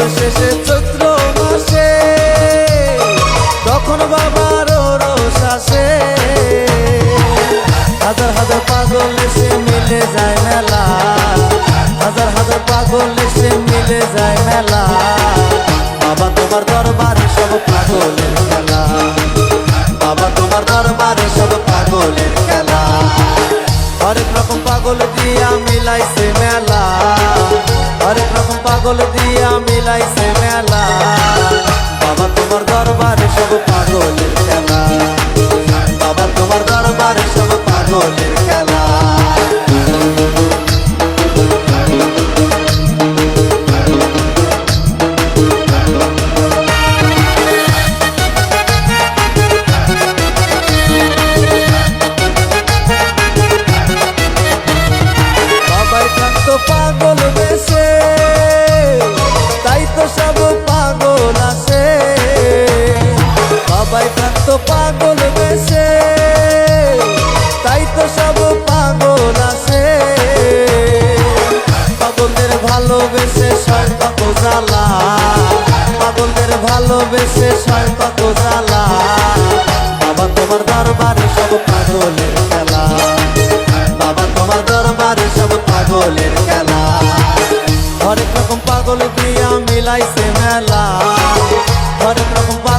বছর শেষে চৈত্র মাসে, তখন বাবার রস আসে। হাজার হাজার পাগল এসে মিলে যায় মেলা। হাজার হাজার পাগল এসে মিলে যায় মেলা। বাবা তোমার দরবারে সব পাগলের খেলা। বাবা তোমার দরবারে সব পাগলের খেলা। হরেক রকম পাগল দিয়া মিলাইছে মেলা। হরেক রকম পাগল দিয়া মিলাইছে মেলা। বাবা, তোমার দরবারে সব পাগলের খেলা। বাবা, তোমার দরবারে সব পাগলের খেলা। পাগল থাকতো পাগল বেশে তাই তো সব পাগল আছে। পাগলদের ভালোবেসে সয় কত জ্বালা। পাগলদের ভালোবেসে সয় কত জ্বালা। বাবা তোমার দরবারে সব পাগলের খেলা। বাবা তোমার দরবারে সব পাগলের খেলা। হরেক রকম পাগল দিয়া মিলাইছে মেলা।